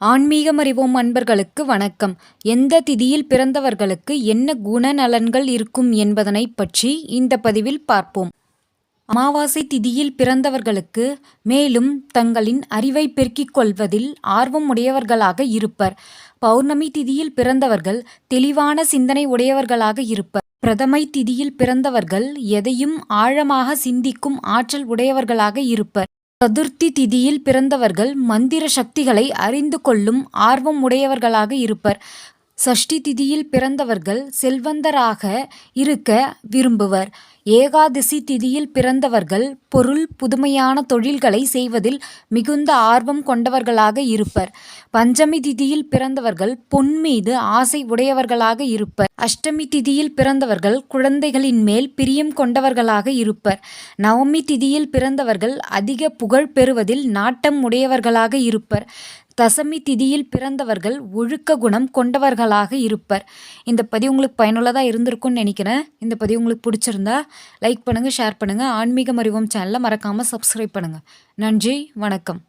ஆன்மீகம் அறிவோம் அன்பர்களுக்கு வணக்கம். எந்த திதியில் பிறந்தவர்களுக்கு என்ன குணநலன்கள் இருக்கும் என்பதனை பற்றி இந்த பதிவில் பார்ப்போம். அமாவாசை திதியில் பிறந்தவர்களுக்கு மேலும் தங்களின் அறிவை பெருக்கிக் கொள்வதில் ஆர்வம் உடையவர்களாக இருப்பர். பௌர்ணமி திதியில் பிறந்தவர்கள் தெளிவான சிந்தனை உடையவர்களாக இருப்பர். பிரதமை திதியில் பிறந்தவர்கள் எதையும் ஆழமாக சிந்திக்கும் ஆற்றல் உடையவர்களாக இருப்பர். சதுர்த்தி திதியில் பிறந்தவர்கள் மந்திர சக்திகளை அறிந்து கொள்ளும் ஆர்வம் உடையவர்களாக இருப்பர். சஷ்டி திதியில் பிறந்தவர்கள் செல்வந்தராக இருக்க விரும்புவர். ஏகாதசி திதியில் பிறந்தவர்கள் பொருள் புதுமையான தொழில்களை செய்வதில் மிகுந்த ஆர்வம் கொண்டவர்களாக இருப்பர். பஞ்சமி திதியில் பிறந்தவர்கள் பொன் மீது ஆசை உடையவர்களாக இருப்பர். அஷ்டமி திதியில் பிறந்தவர்கள் குழந்தைகளின் மேல் பிரியம் கொண்டவர்களாக இருப்பர். நவமி திதியில் பிறந்தவர்கள் அதிக புகழ் பெறுவதில் நாட்டம் உடையவர்களாக இருப்பர். தசமி திதியில் பிறந்தவர்கள் ஒழுக்க குணம் கொண்டவர்களாக இருப்பர். இந்த பதிவு உங்களுக்கு பயனுள்ளதாக இருந்திருக்கும்னு நினைக்கிறேன். இந்த பதிவு உங்களுக்கு பிடிச்சிருந்தா லைக் பண்ணுங்கள் ஷேர் பண்ணுங்கள் ஆன்மீகம் அறிவோம் சேனலை மறக்காமல் சப்ஸ்கிரைப் பண்ணுங்கள் நன்றி வணக்கம்.